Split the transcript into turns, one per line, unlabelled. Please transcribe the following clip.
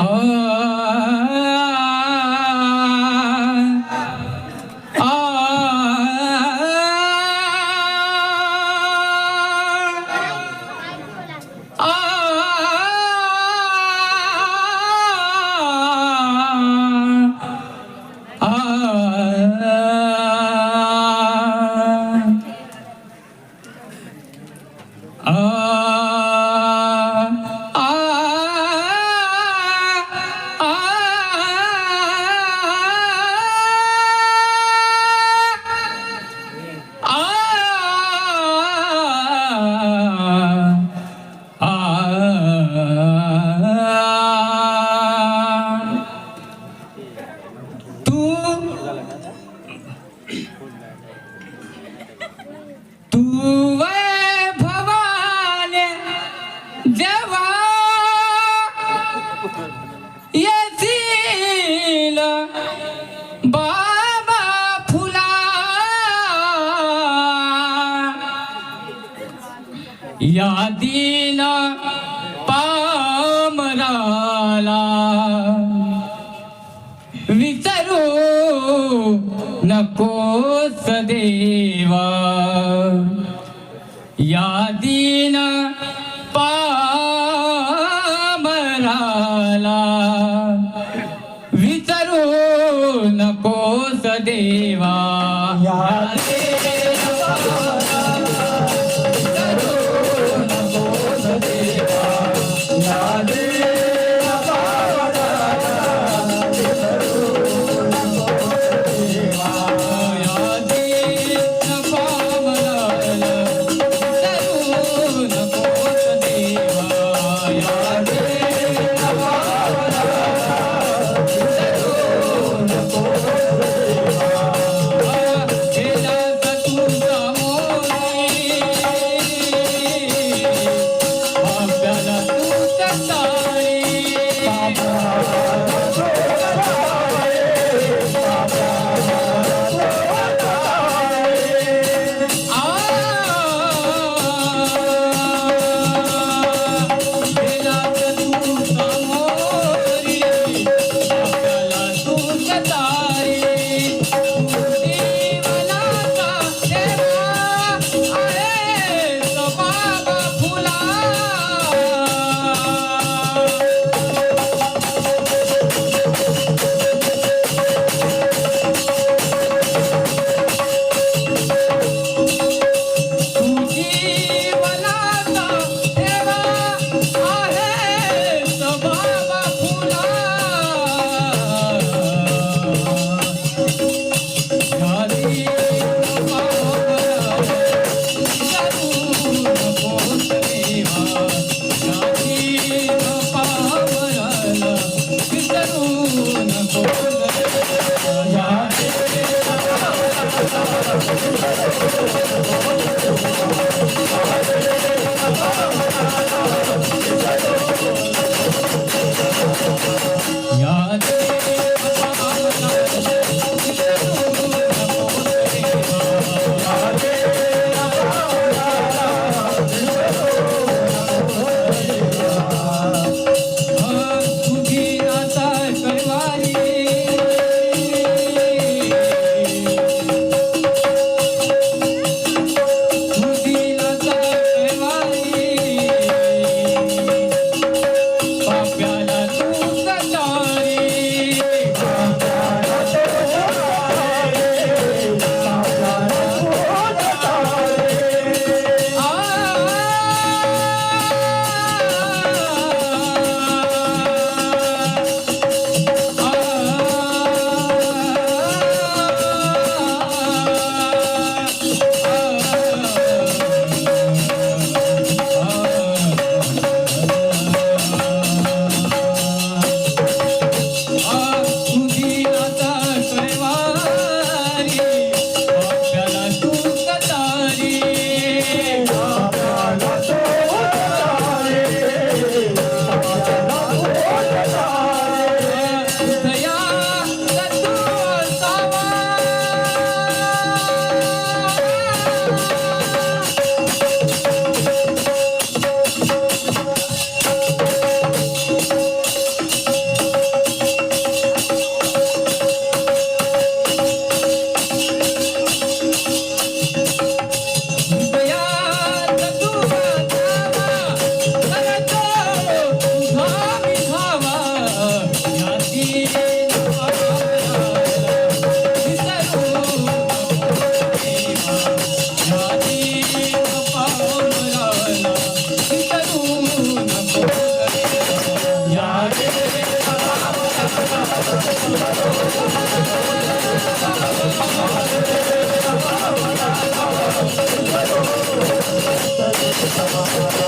啊啊！यादीन पामराला विसरू नको सदेवा यादीन पामराला विसरू नको Sadeva Kolkata Thank you. Thank you.